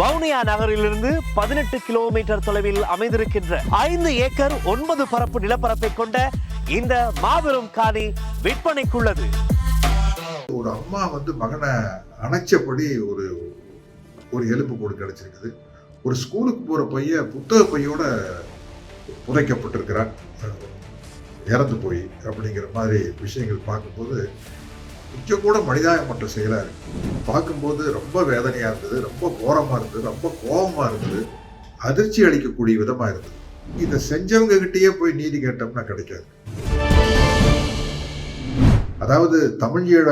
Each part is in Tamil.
வவுனியா நகரிலிருந்து பதினெட்டு கிலோமீட்டர் தொலைவில் அமைந்திருக்கின்ற ஐந்து ஏக்கர் ஒன்பது பரப்பு நிலப்பரப்பை கொண்ட இந்த மாபெரும் காணி விற்பனைக்குள்ளது. ஒரு அம்மா வந்து மகனை அணைச்சபடி ஒரு ஒரு எலும்பு கூடு கிடைச்சிருக்குது. ஒரு ஸ்கூலுக்கு போற பையன் புத்தக பையோட புதைக்கப்பட்டிருக்கிறான். இறந்து போய் அப்படிங்கிற மாதிரி விஷயங்கள் பார்க்கும்போது கொஞ்சம் கூட மனிதாயமற்ற செயலாக இருக்கு. பார்க்கும்போது ரொம்ப வேதனையாக இருந்தது ரொம்ப கோரமாக இருந்தது ரொம்ப கோபமாக இருந்தது அதிர்ச்சி அளிக்கக்கூடிய விதமாக இருந்தது. இதை செஞ்சவங்க கிட்டேயே போய் நீதி கேட்டோம்னா கிடைக்காது. அதாவது தமிழீழ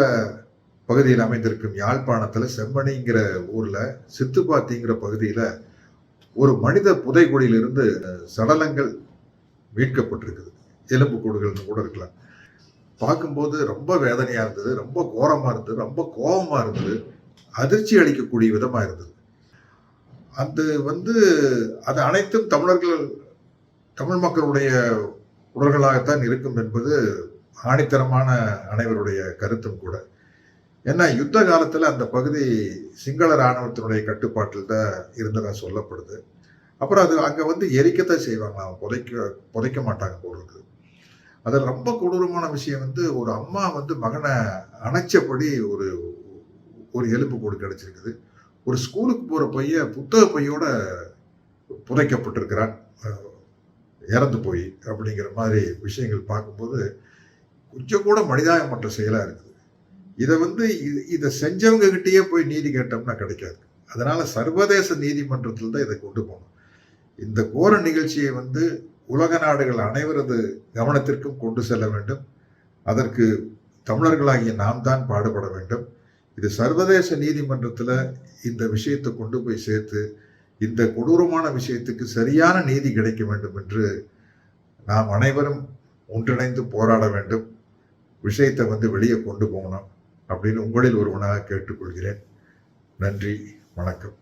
பகுதியில் அமைந்திருக்கும் யாழ்ப்பாணத்தில் செம்மணிங்கிற ஊரில் சித்துப்பாத்திங்கிற பகுதியில் ஒரு மனித புதைகுழியிலிருந்து சடலங்கள் மீட்கப்பட்டிருக்குது. எலும்பு கூடுகள்னு கூட இருக்கலாம். பார்க்கும்போது ரொம்ப வேதனையாக இருந்தது ரொம்ப கோரமாக இருந்தது ரொம்ப கோபமாக இருந்தது அதிர்ச்சி அளிக்கக்கூடிய விதமாக இருந்தது. அது வந்து அது அனைத்தும் தமிழர்கள் தமிழ் மக்களுடைய உடல்களாகத்தான் இருக்கும் என்பது ஆணித்தரமான அனைவருடைய கருத்தும் கூட. ஏன்னா யுத்த காலத்தில் அந்த பகுதி சிங்கள இராணுவத்தினுடைய கட்டுப்பாட்டில் தான் இருந்ததாக சொல்லப்படுது. அப்புறம் அது அங்கே வந்து எரிக்கத்தான் செய்வாங்களாம். புதைக்க புதைக்க மாட்டாங்க போல இருக்குது. அதில் ரொம்ப கொடூரமான விஷயம் வந்து ஒரு அம்மா வந்து மகனை அணைச்சபடி ஒரு ஒரு எலும்பு கூடு கிடச்சிருக்குது. ஒரு ஸ்கூலுக்கு போகிற பையன் புத்தக பையோட புதைக்கப்பட்டிருக்கிறான். இறந்து போய் அப்படிங்கிற மாதிரி விஷயங்கள் பார்க்கும்போது கொஞ்சம் கூட மனிதாயமற்ற செயலாக இருக்குது. இதை வந்து இது இதை செஞ்சவங்க கிட்டேயே போய் நீதி கேட்டோம்னா கிடைக்காது. அதனால் சர்வதேச நீதிமன்றத்தில் தான் இதை கொண்டு போகணும். இந்த கோர நிகழ்ச்சியை வந்து உலக நாடுகள் அனைவரது கவனத்திற்கும் கொண்டு செல்ல வேண்டும். அதற்கு தமிழர்களாகிய நாம் தான் பாடுபட வேண்டும். இது சர்வதேச நீதிமன்றத்தில் இந்த விஷயத்தை கொண்டு போய் சேர்த்து இந்த கொடூரமான விஷயத்துக்கு சரியான நீதி கிடைக்க வேண்டும் என்று நாம் அனைவரும் ஒன்றிணைந்து போராட வேண்டும். விஷயத்தை வந்து வெளியே கொண்டு போகணும் அப்படின்னு உங்களில் ஒருவனாக கேட்டுக்கொள்கிறேன். நன்றி வணக்கம்.